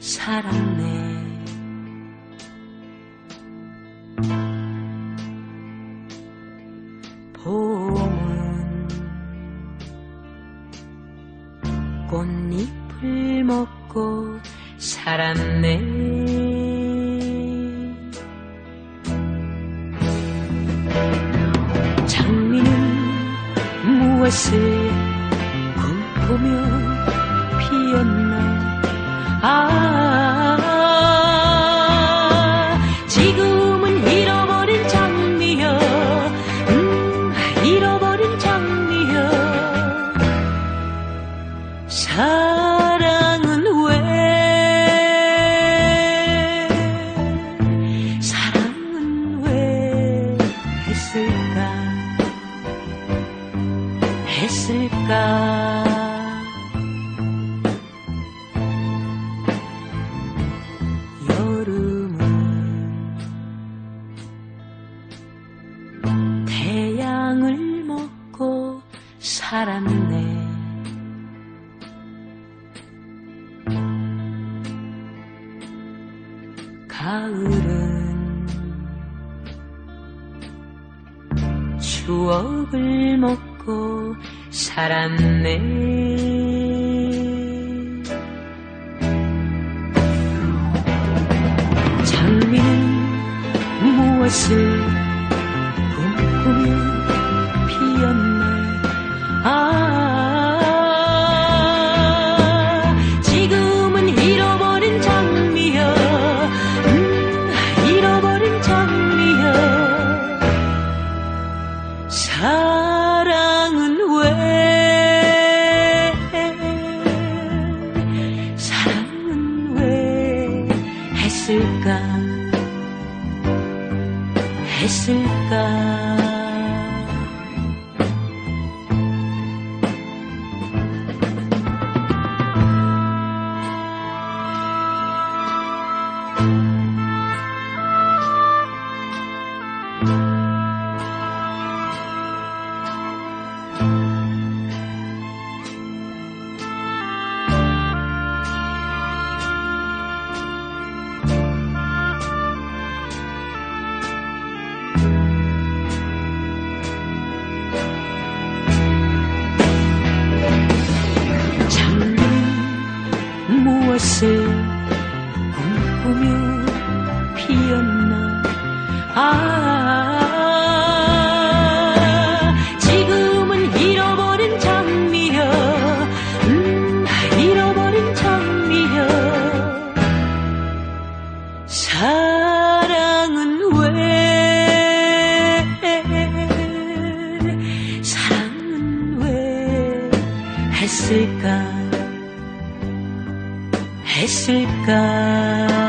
살았네. 봄은 꽃잎을 먹고 살았네. 장미는 무엇을 꿈꾸며 피었나? 아 했을까? 여름은 태양을 먹고 살았네. 가을은 추억을 먹고 살았네. 장미는 무엇을 했을까? 했을까? 장미 했을까? 했을까